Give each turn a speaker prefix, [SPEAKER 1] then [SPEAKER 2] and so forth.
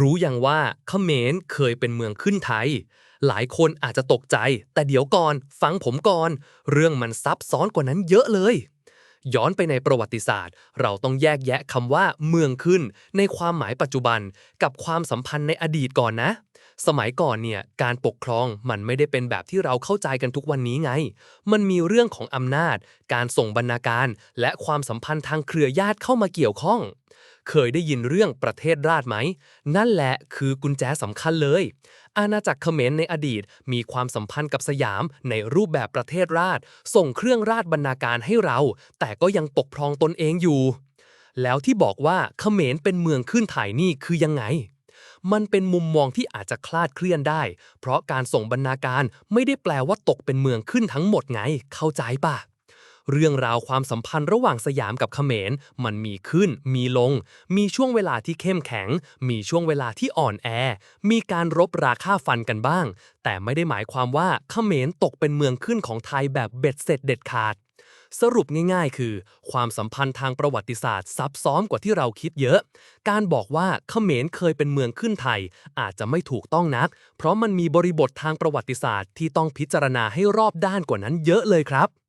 [SPEAKER 1] รู้อย่างว่าเขมรเคยเป็นเมืองขึ้นไทย หลายคนอาจจะตกใจ แต่เดี๋ยวก่อนฟังผมก่อน เรื่องมันซับซ้อนกว่านั้นเยอะเลย ย้อนไปในประวัติศาสตร์ เราต้องแยกแยะคำว่า เมืองขึ้น ในความหมายปัจจุบัน กับความสัมพันธ์ในอดีตก่อนนะ สมัยก่อนเนี่ยการปกครองมันไม่ได้เป็นแบบที่เราเข้าใจกันทุกวันนี้ไง มันมีเรื่องของอำนาจ การส่งบรรณาการ และความสัมพันธ์ทางเครือญาติเข้ามาเกี่ยวข้อง เคยได้ยินเรื่องประเทศราชไหม นั่นแหละคือกุญแจสำคัญเลย อาณาจักรเขมรในอดีตมีความสัมพันธ์กับสยามในรูปแบบประเทศราช ส่งเครื่องราชบรรณาการให้เรา แต่ก็ยังปกครองตนเองอยู่ แล้วที่บอกว่าเขมรเป็นเมืองขึ้นถ่ายนี่คือยังไงมันเป็นมุมมองที่อาจจะคลาดเคลื่อนได้ เพราะการส่งบรรณาการไม่ได้แปลว่าตกเป็นเมืองขึ้นทั้งหมดไง เข้าใจปะ เรื่องราวความสัมพันธ์ระหว่างสยามกับเขมร มันมีขึ้น มีลง มีช่วงเวลาที่เข้มแข็ง มีช่วงเวลาที่อ่อนแอ มีการรบราค่าฟันกันบ้าง แต่ไม่ได้หมายความว่าเขมรตกเป็นเมืองขึ้นของไทยแบบเบ็ดเสร็จเด็ดขาด สรุปง่ายๆ คือ ความสัมพันธ์ทางประวัติศาสตร์ซับซ้อนกว่าที่เราคิดเยอะ การบอกว่าเขมรเคยเป็นเมืองขึ้นไทย อาจจะไม่ถูกต้องนัก เพราะมันมีบริบททางประวัติศาสตร์ที่ต้องพิจารณาให้รอบด้านกว่านั้นเยอะเลยครับ